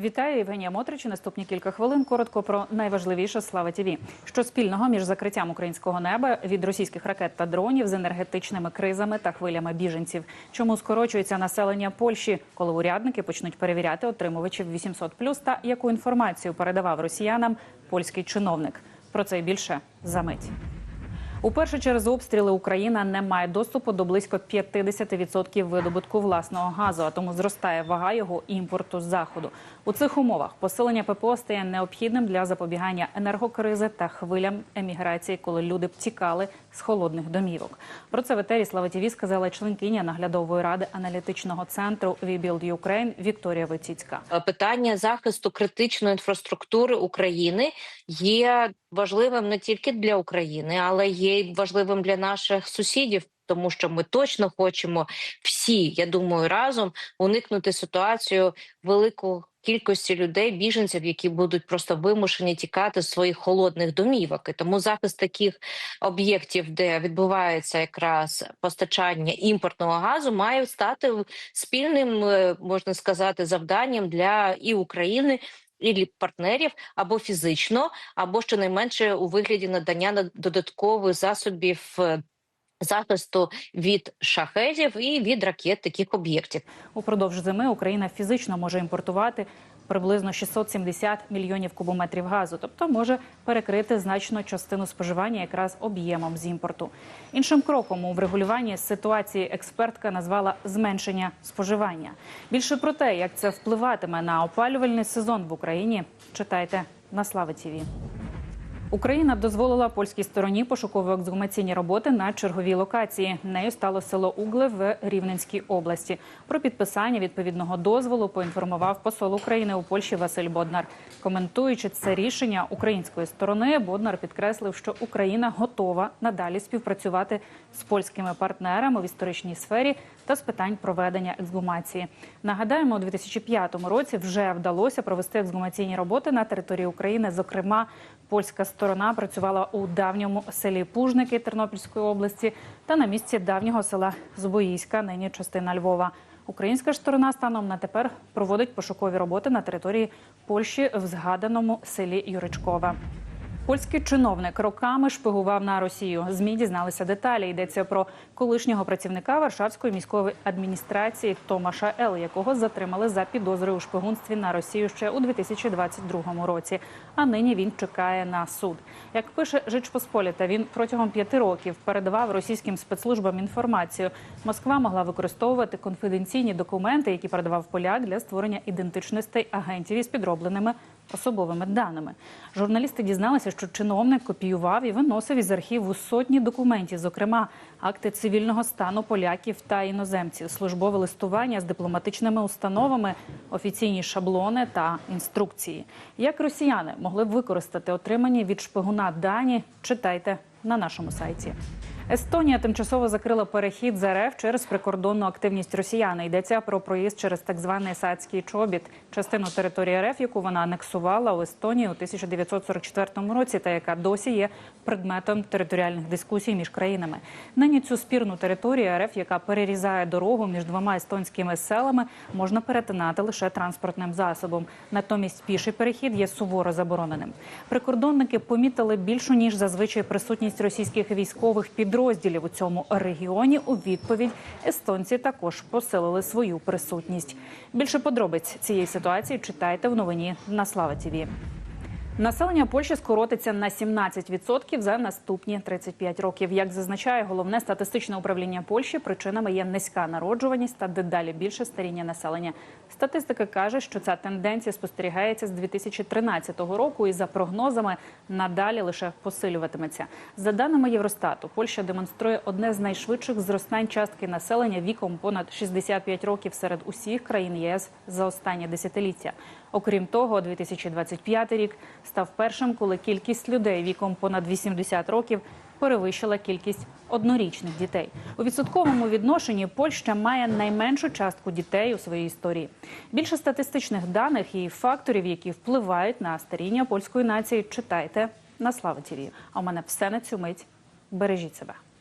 Вітаю Євгенія Мотрич. Наступні кілька хвилин коротко про найважливіше слава ТІВІ. Що спільного між закриттям українського неба від російських ракет та дронів з енергетичними кризами та хвилями біженців. Чому скорочується населення Польщі, коли урядники почнуть перевіряти отримувачів 800+, та яку інформацію передавав росіянам польський чиновник? Про це і більше за мить. Уперше через обстріли Україна не має доступу до близько 50% видобутку власного газу, а тому зростає вага його імпорту з заходу. У цих умовах посилення ППО стає необхідним для запобігання енергокризи та хвилям еміграції, коли люди б тікали з холодних домівок. Про це в етері Слава ТІВІ сказала членкиня наглядової ради аналітичного центру We Ukraine Вікторія Витіцька. Питання захисту критичної інфраструктури України є важливим не тільки для України, але є й важливим для наших сусідів. Тому що ми точно хочемо всі, я думаю, разом уникнути ситуацію великої кількості людей, біженців, які будуть просто вимушені тікати з своїх холодних домівок. І тому захист таких об'єктів, де відбувається якраз постачання імпортного газу, має стати спільним, е, можна сказати, завданням для і України. І партнерів або фізично, або щонайменше у вигляді надання на- додаткових засобів е, захисту від шахедів і від ракет таких об'єктів. Упродовж зими Україна фізично може імпортувати приблизно 670 мільйонів кубометрів газу, тобто може перекрити значну частину споживання якраз об'ємом з імпорту. Іншим кроком у врегулюванні ситуації експертка назвала зменшення споживання. Більше про те, як це впливатиме на опалювальний сезон в Україні, читайте на Слави ТІВІ. Україна дозволила польській стороні пошуково-ексгумаційні роботи на черговій локації. Нею стало село Угле в Рівненській області. Про підписання відповідного дозволу поінформував посол України у Польщі Василь Боднар. Коментуючи це рішення української сторони, Боднар підкреслив, що Україна готова надалі співпрацювати з польськими партнерами в історичній сфері та з питань проведення ексгумації. Нагадаємо, у 2005 році вже вдалося провести ексгумаційні роботи на території України. Зокрема, польська сторона працювала у давньому селі Пужники Тернопільської області та на місці давнього села Збоїська, нині частина Львова. Українська ж сторона станом на тепер проводить пошукові роботи на території Польщі в згаданому селі Юричкова. Польський чиновник роками шпигував на Росію. Змі дізналися деталі. Йдеться про колишнього працівника Варшавської міської адміністрації Томаша Ел, якого затримали за підозрою у шпигунстві на Росію ще у 2022 році. А нині він чекає на суд. Як пише Жичпосполіта, він протягом п'яти років передавав російським спецслужбам інформацію. Москва могла використовувати конфіденційні документи, які передавав поляк для створення ідентичностей агентів із підробленими особовими даними. Журналісти дізналися, що чиновник копіював і виносив із архіву сотні документів, зокрема акти цивільного стану поляків та іноземців, службове листування з дипломатичними установами, офіційні шаблони та інструкції. Як росіяни могли б використати отримані від шпигуна дані? Читайте на нашому сайті. Естонія тимчасово закрила перехід з РФ через прикордонну активність росіян. Йдеться про проїзд через так званий Сацький чобіт, частину території РФ, яку вона анексувала у Естонії у 1944 році, та яка досі є предметом територіальних дискусій між країнами. Нині цю спірну територію РФ, яка перерізає дорогу між двома естонськими селами, можна перетинати лише транспортним засобом. Натомість піший перехід є суворо забороненим. Прикордонники помітили більшу ніж зазвичай присутність російських військових підрозділів у цьому регіоні. У відповідь естонці також посилили свою присутність. Більше подробиць цієї ситуації читайте в новині на Слава ТІВІ. Населення Польщі скоротиться на 17% за наступні 35 років. Як зазначає головне статистичне управління Польщі, причинами є низька народжуваність та дедалі більше старіння населення. Статистика каже, що ця тенденція спостерігається з 2013 року і за прогнозами надалі лише посилюватиметься. За даними Євростату, Польща демонструє одне з найшвидших зростань частки населення віком понад 65 років серед усіх країн ЄС за останнє десятиліття. Окрім того, 2025 рік став першим, коли кількість людей віком понад 80 років перевищила кількість однорічних дітей. У відсотковому відношенні Польща має найменшу частку дітей у своїй історії. Більше статистичних даних і факторів, які впливають на старіння польської нації, читайте на Слава ТІВІ. А у мене все на цю мить. Бережіть себе.